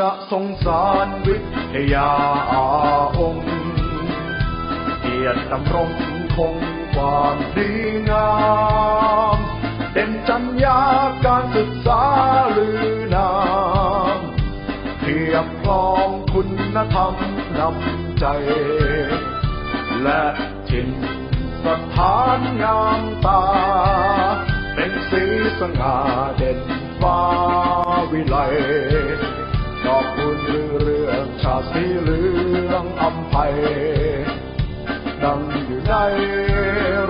ณสงสารวิทยาอาองค์เกียรติดำรงคงความดีงามเด่นจัญญาการศึกษาลือนามเพียบพร้อมคุณธรรมนำใจ และถิ่นสถานงามตา เป็นสีสง่าเด่น ดังอยู่ใน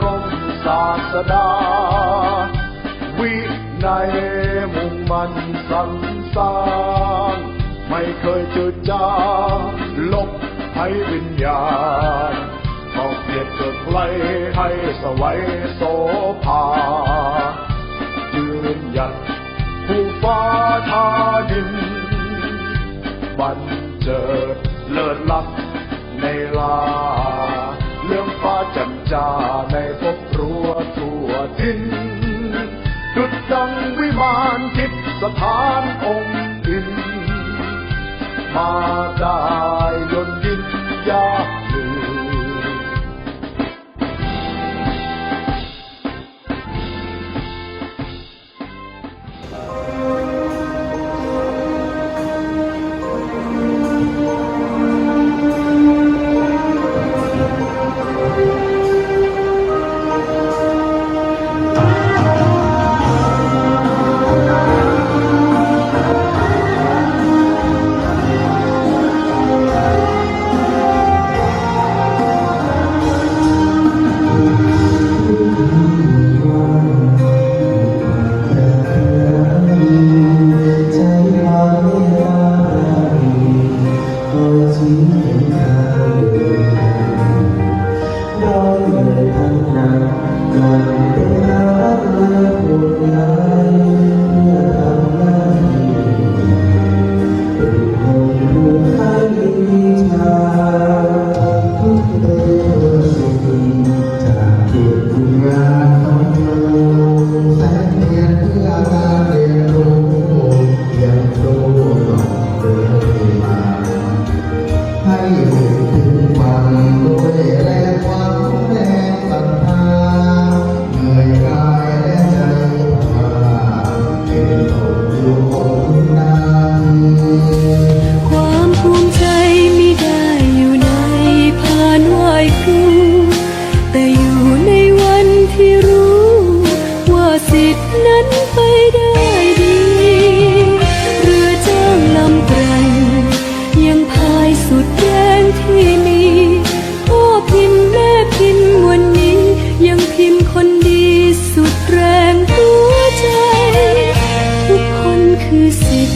ร่มศาสดา วิในมุ่งมันสรรสร้างไม่เคยจืดจางลบให้วิญญาณขอเกียรติเกิดไกลให้สวัยโสภายืนหยัดผู้ฟ้าทาดิน บันเจิดเลิศลักในลา จ่มจ้าในพบรัวทั่วทินดุดดังวิมานทิพสถานองค์อิน มาได้ยนยินยากลืม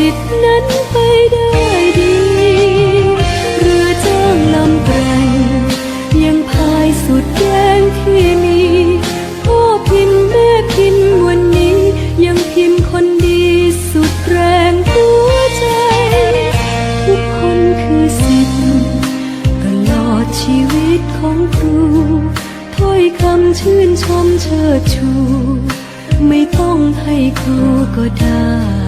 สิทธินั้นไปได้ดีเรือจ้างลำแกร่งยังพายสุดแรงที่มีพ่อพิมพ์แม่พิมพ์วันนี้ ยังพิมพ์คนดีสุดแรงหัวใจ ทุกคนคือสิทธิ์ตลอดชีวิตของครูถ้อยคำชื่นชมเชิดชู ไม่ต้องให้ครูก็ได้